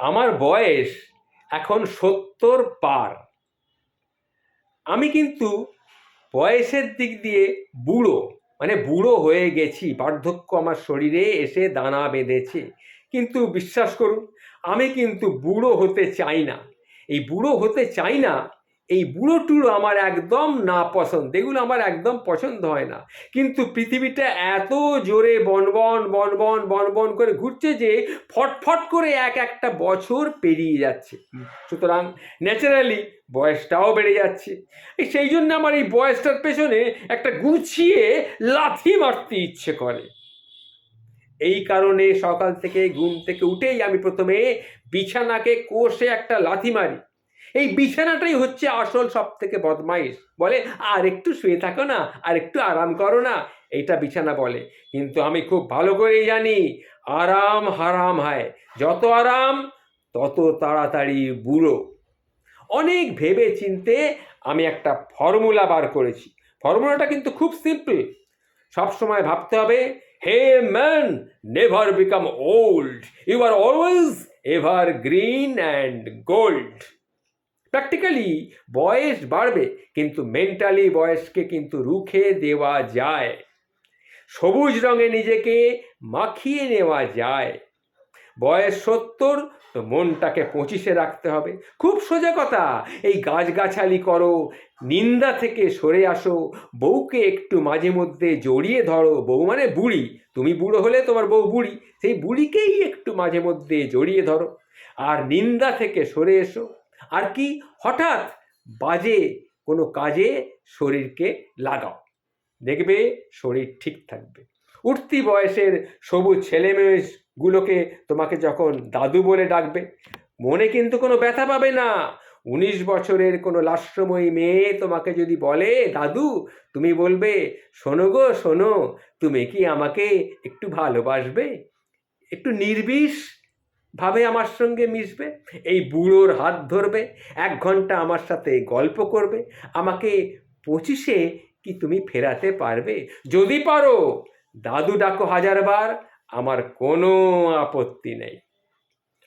আমার বয়স এখন সত্তর পার। আমি কিন্তু বয়সের দিক দিয়ে বুড়ো মানে বুড়ো হয়ে গেছি, বার্ধক্য আমার শরীরে এসে দানা বেঁধেছে। কিন্তু বিশ্বাস করুন, আমি কিন্তু বুড়ো হতে চাই না। এই বুড়ো হতে চাই না এই বুড়ো টুড়ো আমার একদম না পছন্দ এগুলো আমার একদম পছন্দ হয় না। কিন্তু পৃথিবীটা এত জোরে বনবন বনবন বনবন করে ঘুরছে যে ফটফট করে এক একটা বছর পেরিয়ে যাচ্ছে। সুতরাং ন্যাচারালি বয়সটাও বেড়ে যাচ্ছে। সেই জন্য আমার এই বয়সটার পেছনে একটা গুছিয়ে লাথি মারতে ইচ্ছে করে। এই কারণে সকাল থেকে, ঘুম থেকে উঠেই আমি প্রথমে বিছানাকে কোষে একটা লাথি মারি। এই বিছানাটাই হচ্ছে আসল সব থেকে বদমাইশ। বলে, আর একটু শুয়ে থাকো না, আর একটু আরাম করো না। এইটা বিছানা বলে। কিন্তু আমি খুব ভালো করেই জানি, আরাম হারাম হয়। যত আরাম, তত তাড়াতাড়ি বুড়ো। অনেক ভেবে চিনতে আমি একটা ফর্মুলা বার করেছি। ফর্মুলাটা কিন্তু খুব সিম্পল। সবসময় ভাবতে হবে, hey man, never become old. You are always ever green and gold. Practically বয়স বাড়বে, কিন্তু মেন্টালি বয়সকে কিন্তু রুখে দেওয়া যায়। সবুজ রঙে নিজেকে মাখিয়ে নেওয়া যায়। বয়স সত্তর, তো মনটাকে পঁচিশে রাখতে হবে। খুব সোজা কথা, এই গাছগাছালি করো, নিন্দা থেকে সরে আসো, বউকে একটু মাঝে মধ্যে জড়িয়ে ধরো। বউ মানে বুড়ি, তুমি বুড়ো হলে তোমার বউ বুড়ি, সেই বুড়িকেই একটু মাঝে মধ্যে জড়িয়ে ধরো। আর নিন্দা থেকে সরে এসো। আর কি? হঠাৎ বাজে কোনো কাজে শরীরকে লাগাও। দেখবে শরীর ঠিক থাকবে। উঠতি বয়সের সবুজ ছেলেমেয়েগুলোকে তোমাকে যখন দাদু বলে ডাকবে, মনে কিন্তু কোনো ব্যথা পাবে না। উনিশ বছরের কোনো লাস্যময়ী মেয়ে তোমাকে যদি বলে, দাদু, তুমি বলবে, শোনো গো, শোনো, তুমি কি আমাকে একটু ভালোবাসবে? একটু নির্বিষ ভাবে আমার সঙ্গে মিশবে, এই বুড়োর হাত ধরবে, এক ঘণ্টা আমার সাথে গল্প করবে, আমাকে পঁচিশে কি তুমি ফেরাতে পারবে? যদি পারো, দাদু ডাকো হাজারবার, আমার কোনো আপত্তি নেই।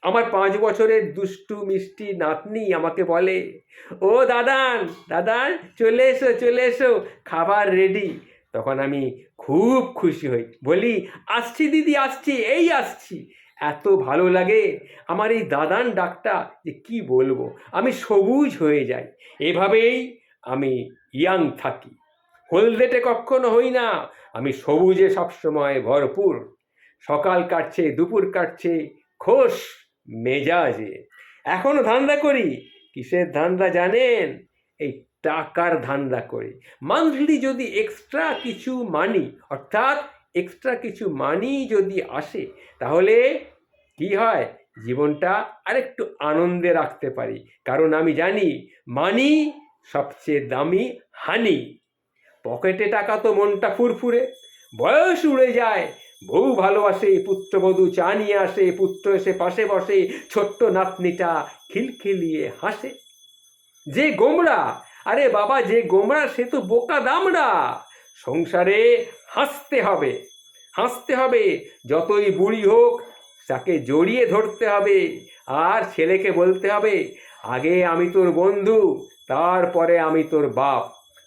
আমার পাঁচ বছরের দুষ্টু মিষ্টি নাতনি আমাকে বলে, ও দাদান দাদান, চলে এসো চলে এসো, খাবার রেডি তখন আমি খুব খুশি হই, বলি, আসছি দিদি, আসছি, এই আসছি। এত ভালো লাগে। আমার এই দাদান ডাকটা যে কি বলব? আমি সবুজ হয়ে যাই। এভাবেই আমি ইয়াং থাকি। হলদেটে কখনো হই না। আমি সবুজে সবসময় ভরপুর। সকাল কাটছে, দুপুর কাটছে, খোশ মেজাজে। এখনও ধান্দা করি। কিসের ধান্দা জানেন? এই টাকার ধান্দা করি। মান্থলি যদি এক্সট্রা কিছু মানি অর্থাৎ এক্সট্রা কিছু মানি যদি আসে, তাহলে কি হয়? জীবনটা আরেকটু আনন্দে রাখতে পারি। কারণ আমি জানি মানি সবচেয়ে দামি হানি পকেটে টাকা তো মনটা ফুরফুরে। বয়স উড়ে যায়। বউ ভালোবাসে, পুত্রবধূ চা নিয়ে আসে, পুত্র এসে পাশে বসে, ছোট্ট নাতনিটা খিলখিলিয়ে হাসে। যে গোমরা আরে বাবা, যে গোমরা সে তো বোকা দামড়া। সংসারে হাসতে হবে। হাসতে হবে। যতই বুড়ি হোক তাকে জড়িয়ে ধরতে হবে, আর ছেলেকে বলতে হবে, আগে আমি তোর বন্ধু, তারপরে আমি তোর বাপ।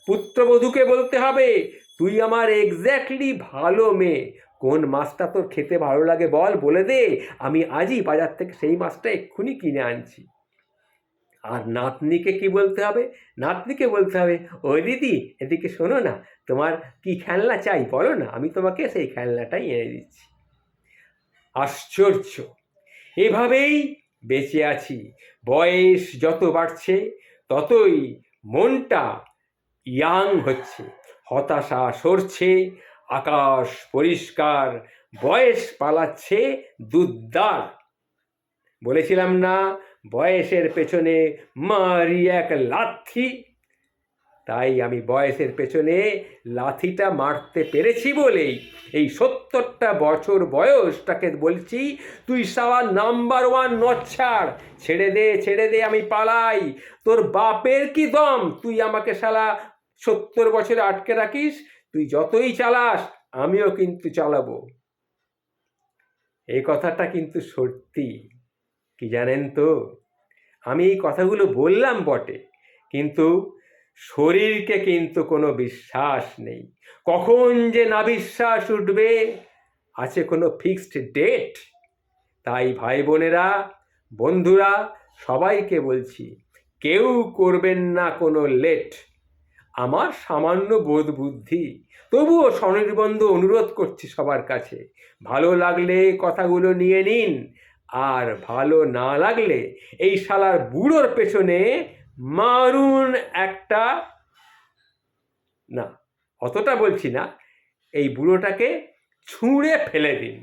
পুত্রবধূকে বলতে হবে, তুই আমার এক্স্যাক্টলি ভালো মেয়ে। কোন মাছটা তোর খেতে ভালো লাগে বল, বলে দে। আমি আজই বাজার থেকে সেই মাছটা এক্ষুনি কিনে আনছি। আর নাতনিকে কি বলতে হবে? নাতনিকে বলতে হবে, ওই দিদি, এদিকে শোনো না, তোমার কি খেলনা চাই? বলো না, আমি তোমাকে সেই খেলনাটাই এনে দিচ্ছি। আশ্চর্য। এভাবেই বেঁচে আছি। বয়স যত বাড়ছে, ততই মনটা ইয়াং হচ্ছে। হতাশা সরছে, আকাশ পরিষ্কার, বয়স পালাচ্ছে দুদ্দার বলেছিলাম না, বয়সের পেছনে মারি এক লাথি। তাই আমি বয়সের পেছনে লাথিটা মারতে পেরেছি বলেই এই সত্তরটা বছর বয়সটাকে বলছি, তুই সারা নাম্বার ওয়ান নচ্ছাড় ছেড়ে। দে ছেড়ে দে, আমি পালাই। তোর বাপের কি দম? তুই আমাকে শালা সত্তর বছরে আটকে রাখিস, তুই যতই চালাস, আমিও কিন্তু চালাবো। এই কথাটা কিন্তু সত্যি। কি জানেন তো? আমি এই কথাগুলো বললাম বটে, কিন্তু শরীরকে কিন্তু কোনো বিশ্বাস নেই। কখন যে না বিশ্বাস উঠবে, আছে কোনো ফিক্সড ডেট? তাই ভাই বোনেরা বন্ধুরা, সবাইকে বলছি, কেউ করবেন না কোনো লেট। আমার সামান্য বোধ বুদ্ধি, তবুও স্বনির্বন্ধ অনুরোধ করছি সবার কাছে, ভালো লাগলে কথাগুলো নিয়ে নিন, আর ভালো না লাগলে এই শালার বুড়োর পেছনে মারুন একটা না অতটা বলছি না এই বুড়োটাকে ছুঁড়ে ফেলে দিন।